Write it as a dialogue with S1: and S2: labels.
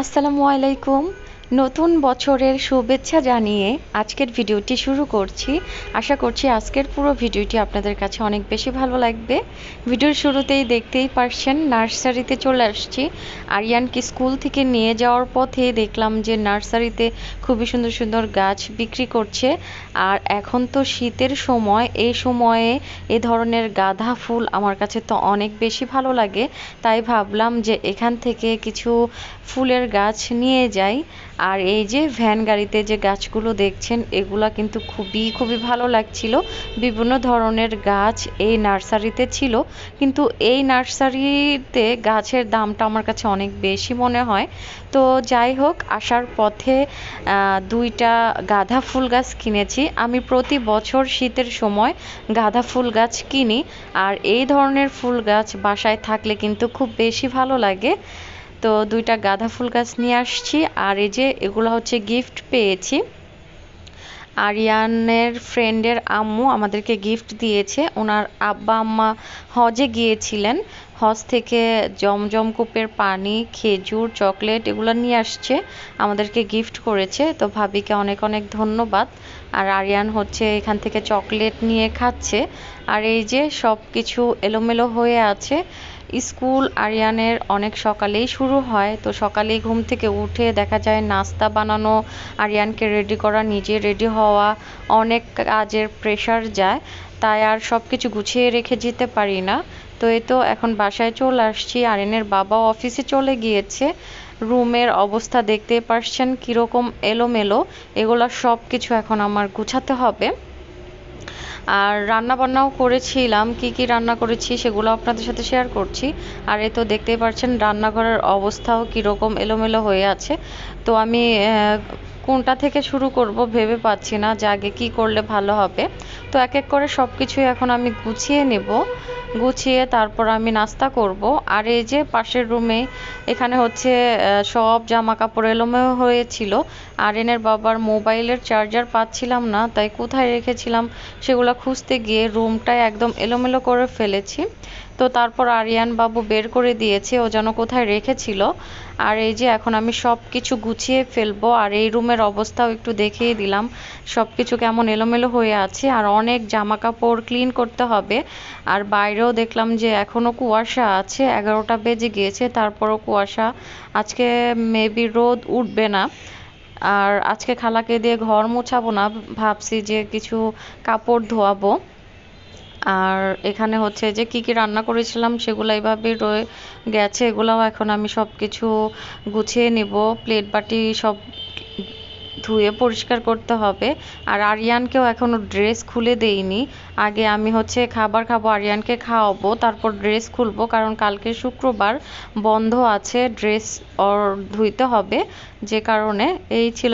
S1: আসসালামু আলাইকুম। নতুন বছরের শুভেচ্ছা জানিয়ে আজকের ভিডিওটি শুরু করছি। আশা করছি আজকের পুরো ভিডিওটি আপনাদের কাছে অনেক বেশি ভালো লাগবে। ভিডিওর শুরুতেই দেখতেই পারছেন, নার্সারিতে চলে আসছি। আরিয়ানকে স্কুল থেকে নিয়ে যাওয়ার পথে দেখলাম যে নার্সারিতে খুবই সুন্দর সুন্দর গাছ বিক্রি করছে। আর এখন তো শীতের সময়, এই সময়ে এ ধরনের গাঁদা ফুল আমার কাছে তো অনেক বেশি ভালো লাগে। তাই ভাবলাম যে এখান থেকে কিছু ফুলের গাছ নিয়ে যাই। আর এই যে ভ্যান গাড়িতে যে গাছগুলো দেখছেন, এগুলা কিন্তু খুবই খুবই ভালো লাগছিল। বিভিন্ন ধরনের গাছ এই নার্সারিতে ছিল, কিন্তু এই নার্সারিতে গাছের দামটা আমার কাছে অনেক বেশি মনে হয়। তো যাই হোক, আসার পথে দুইটা গাঁদা ফুল গাছ কিনেছি। আমি প্রতি বছর শীতের সময় গাঁদা ফুল গাছ কিনি, আর এই ধরনের ফুল গাছ বাসায় থাকলে কিন্তু খুব বেশি ভালো লাগে। তো দুইটা গাঁদা ফুল গাছ নিয়ে আসছি। আর এই যে এগুলো হচ্ছে গিফট পেয়েছি। আরিয়ানের ফ্রেন্ডের আম্মু আমাদেরকে গিফট দিয়েছে। ওনার আব্বা আম্মা হজে গিয়েছিলেন। হজ থেকে জমজম কূপের পানি, খেজুর, চকলেট এগুলো নিয়ে আসছে। আমাদেরকে গিফট করেছে। তো ভাবিকে অনেক অনেক ধন্যবাদ। আর আরিয়ান হচ্ছে এখান থেকে চকলেট নিয়ে খাচ্ছে। আর এই যে সব কিছু এলোমেলো হয়ে আছে, স্কুল আরিয়ানের অনেক সকালেই শুরু হয়। তো সকালেই ঘুম থেকে উঠে দেখা যায় নাস্তা বানানো, আরিয়ানকে রেডি করা, নিজে রেডি হওয়া, অনেক কাজের প্রেশার যায়। তাই আর সব কিছু গুছিয়ে রেখে যেতে পারি না। তো এই তো এখন বাসায় চলে আসছি। আরিয়ানের বাবাও অফিসে চলে গিয়েছে। রুমের অবস্থা দেখতে পারছেন কীরকম এলোমেলো, এগুলো সব কিছু এখন আমার গুছাতে হবে। আর রান্না বান্নাও করেছিলাম, কি কি রান্না করেছি সেগুলো আপনাদের সাথে শেয়ার করছি। আর এ তো দেখতেই পাচ্ছেন রান্নাঘরের অবস্থাও কীরকম এলোমেলো হয়ে আছে। তো আমি কোনটা থেকে শুরু করব ভেবে পাচ্ছি না, যে আগে কী করলে ভালো হবে। তো এক এক করে সব কিছুই এখন আমি গুছিয়ে নেব। গুছিয়ে তারপর আমি নাস্তা করব। আর এই যে পাশের রুমে এখানে হচ্ছে সব জামা কাপড় এলোমেলো হয়েছিল। আর এনের বাবার মোবাইলের চার্জার পাচ্ছিলাম না, তাই কোথায় রেখেছিলাম সেগুলো খুঁজতে গিয়ে রুমটায় একদম এলোমেলো করে ফেলেছি। তো তারপর আরিয়ান বাবু বের করে দিয়েছে, ও যেন কোথায় রেখেছিল। আর এই যে এখন আমি সব কিছু গুছিয়ে ফেলব, আর এই রুমের অবস্থাও একটু দেখিয়ে দিলাম। সব কিছু কেমন এলোমেলো হয়ে আছে, আর অনেক জামা কাপড় ক্লিন করতে হবে। আর বাইরেও দেখলাম যে এখনও কুয়াশা আছে, এগারোটা বেজে গিয়েছে, তারপরও কুয়াশা। আজকে মেবি রোদ উঠবে না। আর আজকে খালাকে দিয়ে ঘর মোছাবো না, ভাবছি যে কিছু কাপড় ধোয়াবো। আর এখানে হচ্ছে যে কি কি রান্না করেছিলাম সেগুলো এইভাবে রয়ে গেছে, এগুলাও এখন আমি সব কিছু গুছিয়ে নিব। প্লেট বাটি সব ধুয়ে পরিষ্কার করতে হবে। আর আরিয়ানকেও এখনও ড্রেস খুলে দেইনি। আগে আমি হচ্ছে খাবার খাব, আরিয়ানকে খাওয়াবো, তারপর ড্রেস খুলবো, কারণ কালকে শুক্রবার বন্ধ আছে ড্রেস ওর ধুইতে হবে। যে কারণে এই ছিল